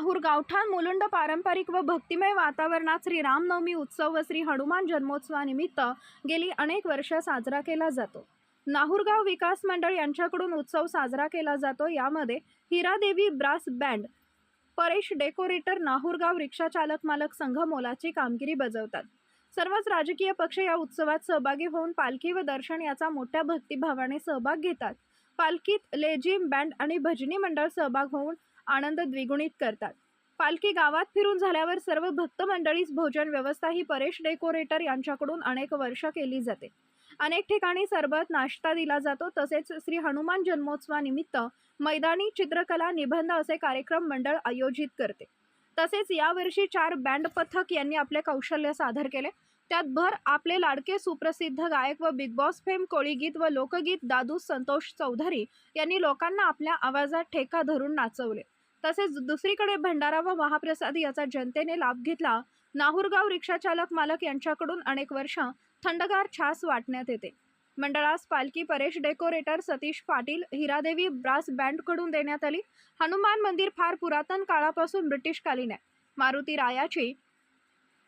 गावठाण मुलुंड पारंपरिक व भक्तिमय वातावरणात श्री रामनवमी उत्सव व श्री हनुमान जन्मोत्सवानिमित्त गेली अनेक वर्ष साजरा केला जातो. नाहूरगाव विकास मंडळ यांच्याकडून उत्सव साजरा केला जातो. यामध्ये Hiradevi brass band Paresh decorator Nahurgaon rickshaw चालक मालक संघ मोलाची कामगिरी बजावतात. सर्वच राजकीय पक्ष या उत्सवात सहभागी होऊन पालखी व दर्शन याचा मोठ्या भक्तिभावाने सहभाग घेतात. पालखीत लेझिम बँड आणि भजनी मंडळ सहभाग होऊन आनंद द्विगुणित करतात. पालखी गावात फिरून झाल्यावर सर्व भक्त मंडळीस भोजन व्यवस्था ही परेश डेकोरेटर यांच्याकडून अनेक वर्ष केली जाते. अनेक ठिकाणी सरबत नाश्ता दिला जातो. तसेच श्री हनुमान जन्मोत्सवानिमित्त मैदानी चित्रकला निबंध असे कार्यक्रम मंडळ आयोजित करते. तसेच यावर्षी चार बँड पथक यांनी आपले कौशल्य सादर केले. त्यात भर आपले लाडके सुप्रसिद्ध गायक व बिग बॉस फेम कोळीगीत व लोकगीत दादू संतोष चौधरी यांनी लोकांना आपल्या आवाजात ठेका धरून नाचवले. तसेच दुसरीकडे भंडारा व महाप्रसाद याचा जनतेने लाभ घेतला नाहूरगाव रिक्षाचालक मालक यांच्याकडून अनेक वर्ष थंडगार छास वाटण्यात येते. मंडळास पालखी परेश डेकोरेटर सतीश पाटील हिरादेवी ब्रास बँडकडून देण्यात आली. हनुमान मंदिर फार पुरातन काळापासून ब्रिटिशकालीन आहे. मारुती रायाची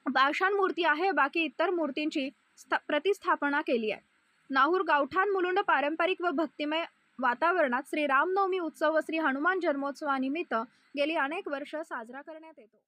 पाषाण मूर्ती आहे बाकी इतर मूर्तींची स्था प्रतिस्थापना केली आहे. नाहूर गावठाण मुलुंड पारंपरिक व भक्तिमय वातावरणात श्री रामनवमी उत्सव व श्री हनुमान जन्मोत्सवानिमित्त गेली अनेक वर्ष साजरा करण्यात येतो.